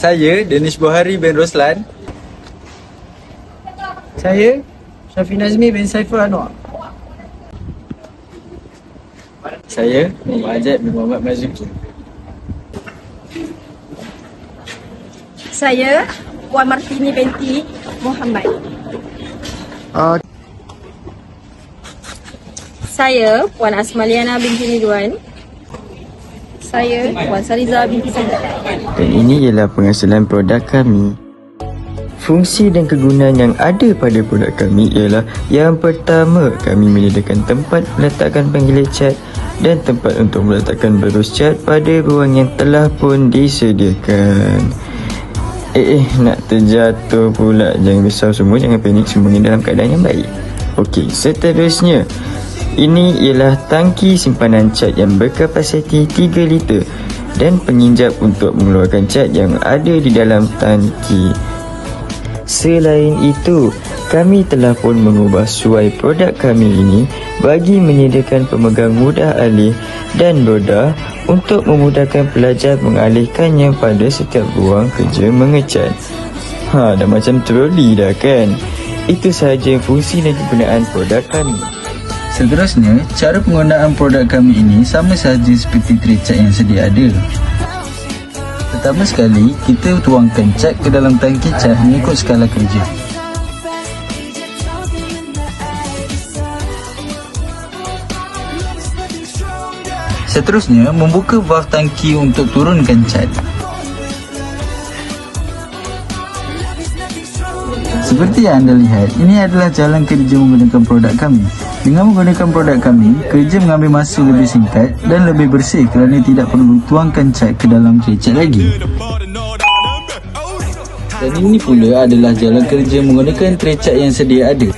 Saya Danish Bohari bin Roslan. Saya Syafi Nazmi bin Saiful Anwar. Saya Muhammad Ajat bin Muhammad Mazuki. Saya Puan Martini binti Muhammad. Uh, Saya Puan Asmaliana binti Ridwan. Saya Puan Saliza binti Sandra. Dan ini ialah penghasilan produk kami. Fungsi dan kegunaan yang ada pada produk kami ialah yang pertama, kami menyediakan tempat meletakkan panggilan cat dan tempat untuk meletakkan berus cat pada ruang yang telah pun disediakan. Eh, eh, nak terjatuh pula. Jangan risau semua, jangan panik semuanya dalam keadaan yang baik. Okey, seterusnya. Ini ialah tangki simpanan cat yang berkapasiti 3 liter dan penginjap untuk mengeluarkan cat yang ada di dalam tangki. Selain itu, kami telah pun mengubah suai produk kami ini bagi menyediakan pemegang mudah alih dan roda untuk memudahkan pelajar mengalihkannya pada setiap ruang kerja mengecat. Ha, dah macam troli dah kan? Itu sahaja fungsi dan kegunaan produk kami. Seterusnya, cara penggunaan produk kami ini sama sahaja seperti tray yang sedia ada. Pertama sekali, kita tuangkan cat ke dalam tangki cat mengikut skala kerja. Seterusnya, membuka valve tangki untuk turunkan cat. Seperti yang anda lihat, ini adalah jalan kerja menggunakan produk kami. Dengan menggunakan produk kami, kerja mengambil masa lebih singkat dan lebih bersih kerana tidak perlu tuangkan cat ke dalam cat lagi. Dan ini pula adalah jalan kerja menggunakan tray cat yang sedia ada.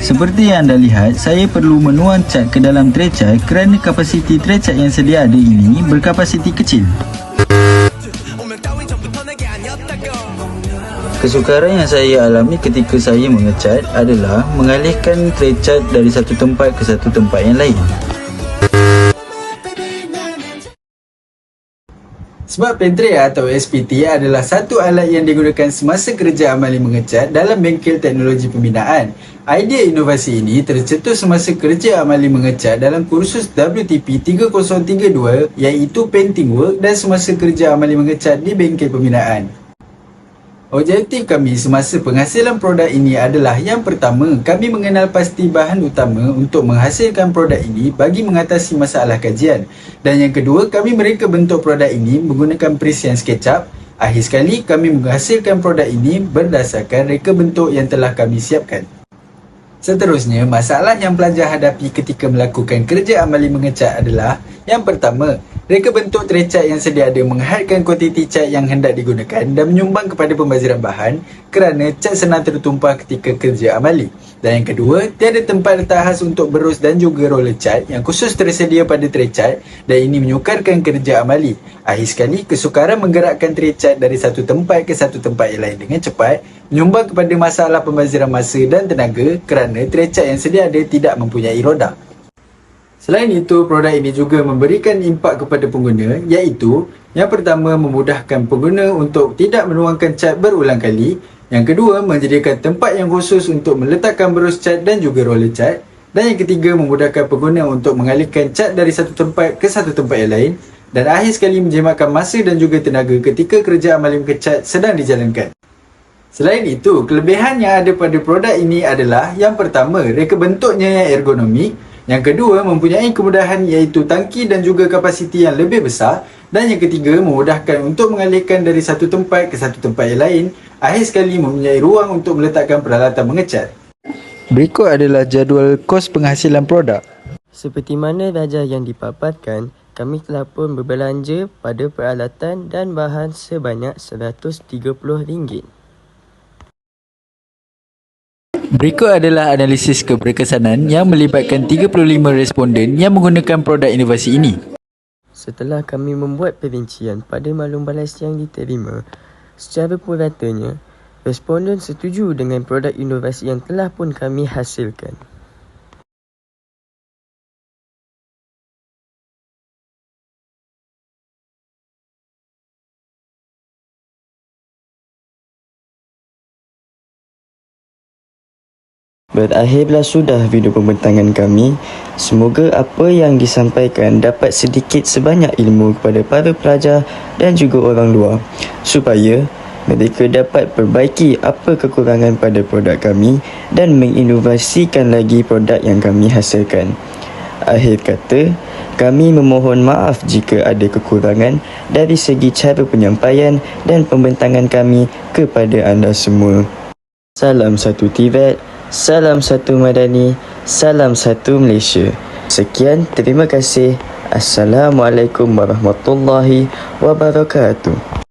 Seperti yang anda lihat, saya perlu menuang cat ke dalam tray cat kerana kapasiti tray cat yang sedia ada ini berkapasiti kecil. Kesukaran yang saya alami ketika saya mengecat adalah mengalihkan tray cat dari satu tempat ke satu tempat yang lain. Sebab pentray atau SPT adalah satu alat yang digunakan semasa kerja amali mengecat dalam bengkel teknologi pembinaan. Idea inovasi ini tercetus semasa kerja amali mengecat dalam kursus WTP 3032 iaitu painting work dan semasa kerja amali mengecat di bengkel pembinaan. Objektif kami semasa penghasilan produk ini adalah yang pertama, kami mengenal pasti bahan utama untuk menghasilkan produk ini bagi mengatasi masalah kajian. Dan yang kedua, kami mereka bentuk produk ini menggunakan perisian SketchUp. Akhir sekali, kami menghasilkan produk ini berdasarkan reka bentuk yang telah kami siapkan. Seterusnya, masalah yang pelajar hadapi ketika melakukan kerja amali mengecat adalah yang pertama, reka bentuk tray cat yang sedia ada menghadkan kuantiti cat yang hendak digunakan dan menyumbang kepada pembaziran bahan kerana cat senang tertumpah ketika kerja amali. Dan yang kedua, tiada tempat letak khas untuk berus dan juga roller cat yang khusus tersedia pada tray cat dan ini menyukarkan kerja amali. Akhir sekali, kesukaran menggerakkan tray cat dari satu tempat ke satu tempat yang lain dengan cepat menyumbang kepada masalah pembaziran masa dan tenaga kerana tray cat yang sedia ada tidak mempunyai roda. Selain itu, produk ini juga memberikan impak kepada pengguna iaitu yang pertama memudahkan pengguna untuk tidak menuangkan cat berulang kali yang kedua, menyediakan tempat yang khusus untuk meletakkan berus cat dan juga roller cat dan yang ketiga, memudahkan pengguna untuk mengalihkan cat dari satu tempat ke satu tempat yang lain dan akhir sekali menjimatkan masa dan juga tenaga ketika kerja amalim kecat sedang dijalankan. Selain itu, kelebihan yang ada pada produk ini adalah yang pertama, reka bentuknya yang ergonomik yang kedua, mempunyai kemudahan iaitu tangki dan juga kapasiti yang lebih besar. Dan yang ketiga, memudahkan untuk mengalihkan dari satu tempat ke satu tempat yang lain. Akhir sekali, mempunyai ruang untuk meletakkan peralatan mengecat. Berikut adalah jadual kos penghasilan produk. Seperti mana darjah yang dipaparkan, kami telah pun berbelanja pada peralatan dan bahan sebanyak RM130. Berikut adalah analisis keberkesanan yang melibatkan 35 responden yang menggunakan produk inovasi ini. Setelah kami membuat perincian pada maklum balas yang diterima, secara puratanya, responden setuju dengan produk inovasi yang telah pun kami hasilkan. Berakhirlah sudah video pembentangan kami. Semoga apa yang disampaikan dapat sedikit sebanyak ilmu kepada para pelajar dan juga orang luar supaya mereka dapat perbaiki apa kekurangan pada produk kami dan menginovasikan lagi produk yang kami hasilkan. Akhir kata, kami memohon maaf jika ada kekurangan dari segi cara penyampaian dan pembentangan kami kepada anda semua. Salam satu Tibet, salam satu Madani, salam satu Malaysia. Sekian, terima kasih. Assalamualaikum warahmatullahi wabarakatuh.